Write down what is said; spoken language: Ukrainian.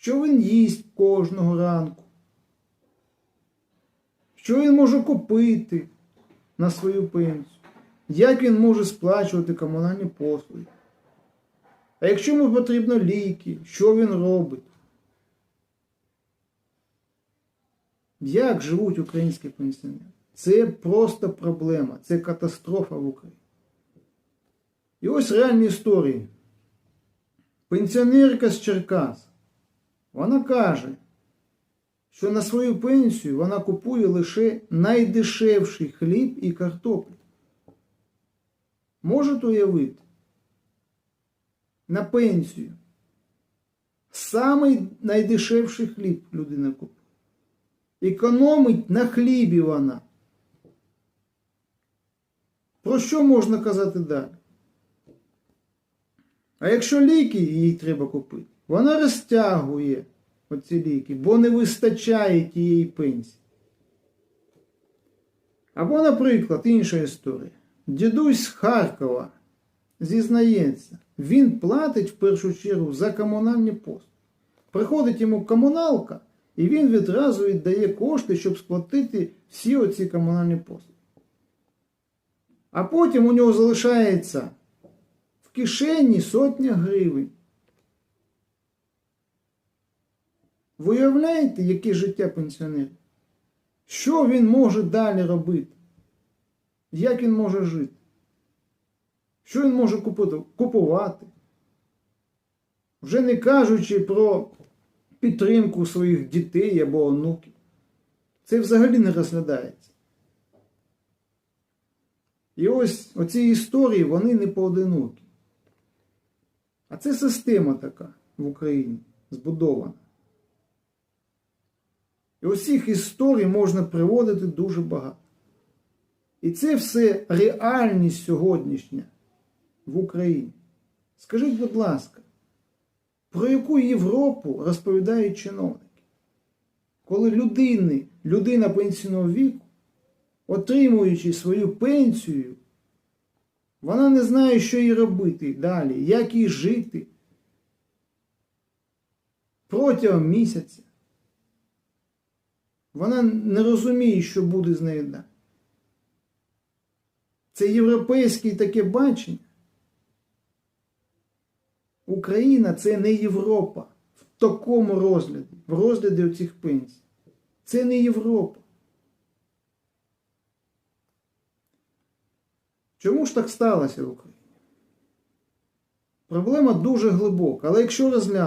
що він їсть кожного ранку, що він може купити на свою пенсію, як він може сплачувати комунальні послуги. А якщо йому потрібно ліки, що він робить? Як живуть українські пенсіонери? Це просто проблема, це катастрофа в Україні. І ось реальні історії. Пенсіонерка з Черкас. Вона каже, що на свою пенсію вона купує лише найдешевший хліб і картоплю. Можете уявити? На пенсію. Самий найдешевший хліб людина купує. Економить на хлібі вона. Про що можна казати далі? А якщо ліки їй треба купити, вона розтягує оці ліки, бо не вистачає тієї пенсії. Або, наприклад, інша історія. Дідусь з Харкова зізнається, він платить в першу чергу за комунальні послуги. Приходить йому комуналка, і він відразу віддає кошти, щоб сплатити всі оці комунальні послуги. А потім у нього залишається в кишені сотня гривень. Ви уявляєте, яке життя пенсіонерів? Що він може далі робити? Як він може жити? Що він може купувати? Вже не кажучи про підтримку своїх дітей або онуків. Це взагалі не розглядається. І ось оці історії, вони не поодинокі. А це система така в Україні збудована. І цих історій можна приводити дуже багато. І це все реальність сьогоднішня в Україні. Скажіть, будь ласка, про яку Європу розповідають чиновники? Коли людини, людина пенсійного віку, отримуючи свою пенсію, вона не знає, що їй робити далі, як їй жити протягом місяця. Вона не розуміє, що буде з нею далі. Це європейське таке бачення. Україна це не Європа в такому розгляді, в розгляді оцих пенсій. Це не Європа. Чому ж так сталося в Україні? Проблема дуже глибока, але якщо розглянути,